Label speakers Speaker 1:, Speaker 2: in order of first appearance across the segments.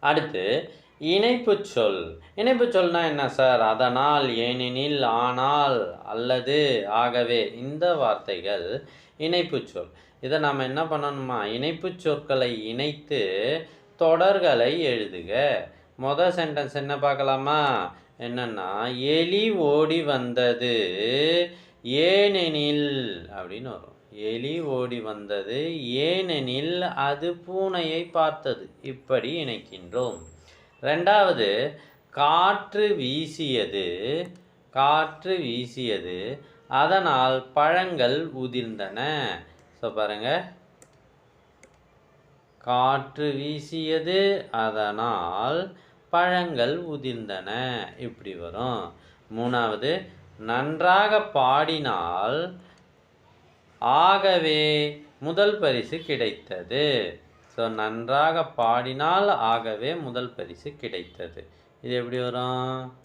Speaker 1: அடுத்து இணைப்பு சொல். இணைப்பு சொல்னா என்ன சார்? அதனால் ஏனெனில் ஆனால் அல்லது ஆகவே இந்த வார்த்தைகள் இணைப்பு சொல். இதை நாம் என்ன பண்ணணுமா? இணைப்பு சொற்களை இணைத்து தொடர்களை எழுதுக. மொதல் சென்டென்ஸ் என்ன பார்க்கலாமா? என்னன்னா எலி ஓடி வந்தது ஏனெனில் அப்படின்னு வரும். எலி ஓடி வந்தது. ஏனெனில் அது பூனையை பார்த்தது. இப்படி இணைக்கின்றோம். ரெண்டாவது காற்று வீசியது. காற்று வீசியது. அதனால் பழங்கள் உதிர்ந்தன. ஸோ பாருங்க. காற்று வீசியது. அதனால் பழங்கள் உதிர்ந்தன. இப்படி வரும். மூணாவது நன்றாக பாடினால் ஆகவே முதல் பரிசு கிடைத்தது. ஸோ நன்றாக பாடினால் ஆகவே முதல் பரிசு கிடைத்தது. இது எப்படி வரும்?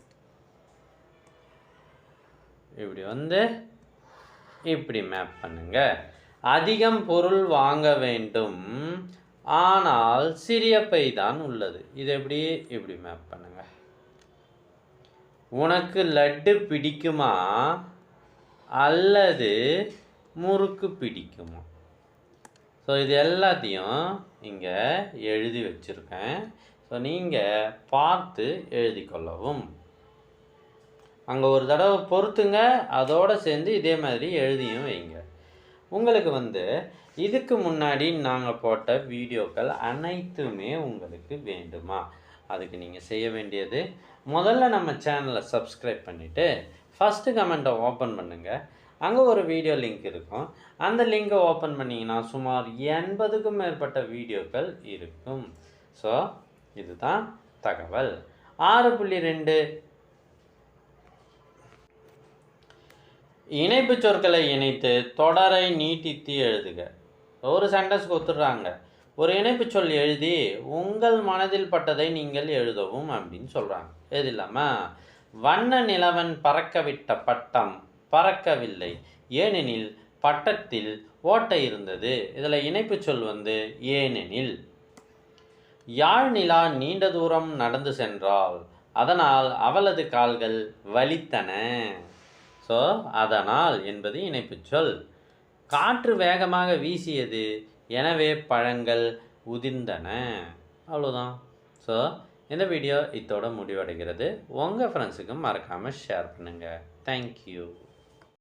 Speaker 1: இப்படி வந்து இப்படி மேப் பண்ணுங்க. அதிகம் பொருள் வாங்க வேண்டும். ஆனால் சிறிய பை தான் உள்ளது. இது எப்படி? இப்படி மேப் பண்ணுங்க. உனக்கு லட்டு பிடிக்குமா? அல்லது முறுக்கு பிடிக்குமா? ஸோ இது எல்லாத்தையும் இங்கே எழுதி வச்சுருக்கேன். ஸோ நீங்கள் பார்த்து எழுதி கொள்ளவும். அங்கே ஒரு தடவை பொறுத்துங்க. அதோடு சேர்ந்து இதே மாதிரி எழுதியும் வைங்க. உங்களுக்கு வந்து இதுக்கு முன்னாடி நாங்கள் போட்ட வீடியோக்கள் அனைத்துமே உங்களுக்கு வேண்டுமா? அதுக்கு நீங்கள் செய்ய வேண்டியது முதல்ல நம்ம சேனலை சப்ஸ்கிரைப் பண்ணிவிட்டு ஃபஸ்ட்டு கமெண்ட்டை ஓப்பன் பண்ணுங்கள் அங்கே ஒரு வீடியோ லிங்க் இருக்கும். அந்த லிங்கை ஓப்பன் பண்ணிங்கன்னா சுமார் எண்பதுக்கும் மேற்பட்ட வீடியோக்கள் இருக்கும். ஸோ இதுதான் தகவல். ஆறு புள்ளி ரெண்டு இணைப்பு சொற்களை இணைத்து தொடரை நீட்டித்து எழுதுக. ஒரு சென்டென்ஸ் கொடுத்துட்றாங்க. ஒரு இணைப்பு சொல் எழுதி உங்கள் மனதில் பட்டதை நீங்கள் எழுதவும் அப்படின்னு சொல்கிறாங்க எது இல்லாமல் வண்ண நிலவன் பறக்கவிட்ட பட்டம் பறக்கவில்லை. ஏனெனில் பட்டத்தில் ஓட்டை இருந்தது. இதில் இணைப்பு சொல் வந்து ஏனெனில். யாழ் நிலா நீண்ட தூரம் நடந்து சென்றாள். அதனால் அவளது கால்கள் வலித்தன. ஸோ அதனால் என்பது இணைப்பு சொல். காற்று வேகமாக வீசியது. எனவே பழங்கள் உதிர்ந்தன. அவ்வளோதான். ஸோ இந்த வீடியோ இதோட முடிவடைகிறது. உங்கள் ஃப்ரெண்ட்ஸுக்கும் மறக்காமல் ஷேர் பண்ணுங்கள் தேங்க்யூ